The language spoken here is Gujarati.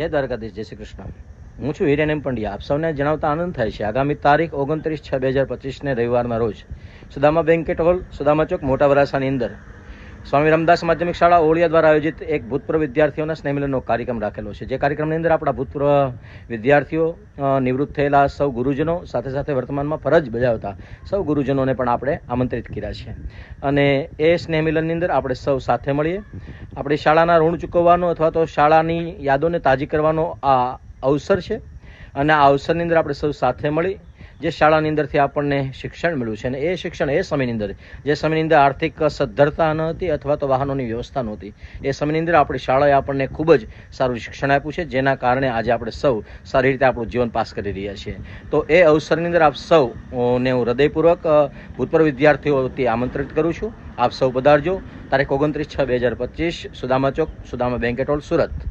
જય દ્વારકાધીશ, જય શ્રી કૃષ્ણ. હું છું હિરેન એમ પંડ્યા. આપ સૌને જણાવતા આનંદ થાય છે. આગામી તારીખ ઓગણત્રીસ છ, બે હજાર પચીસને રવિવારના રોજ સુદામા બેન્કેટ હોલ, સુદામા ચોક, મોટા વરાસાની અંદર. સ્વામી રામદાસ માધ્યમિક શાળા ઓળિયા દ્વારા આયોજિત એક ભૂતપૂર્વ વિદ્યાર્થીઓના સ્નેહમિલનનો કાર્યક્રમ રાખેલો છે. જે કાર્યક્રમની અંદર આપણા ભૂતપૂર્વ વિદ્યાર્થીઓ નિવૃત્ત થયેલા સૌ ગુરુજનો સાથે સાથે વર્તમાનમાં ફરજ બજાવતા સૌ ગુરુજનોને પણ આપણે આમંત્રિત કર્યા છે. અને એ સ્નેહમિલનની અંદર આપણે સૌ સાથે મળીએ. આપણી શાળાના ઋણ ચૂકવવાનો અથવા તો શાળાની યાદોને તાજી કરવાનો આ અવસર છે. અને આ અવસરની અંદર આપણે સૌ સાથે મળી જે શાળાની અંદરથી આપણને શિક્ષણ મળ્યું છે. અને એ શિક્ષણ એ સમયની અંદર જે સમયની અંદર આર્થિક સદ્ધરતા ન હતી અથવા તો વાહનોની વ્યવસ્થા નહોતી. એ સમયની અંદર આપણી શાળાએ આપણને ખૂબ જ સારું શિક્ષણ આપ્યું છે, જેના કારણે આજે આપણે સૌ સારી રીતે આપણું જીવન પાસ કરી રહ્યા છીએ. તો એ અવસરની અંદર આપ સૌને હું હૃદયપૂર્વક ભૂતપૂર્વ વિદ્યાર્થીઓથી આમંત્રિત કરું છું. આપ સૌ પધારજો. તારીખ ઓગણત્રીસ છ બે હજાર પચીસ સુદામા ચોક સુદામા બેન્કેટ હોલ સુરત.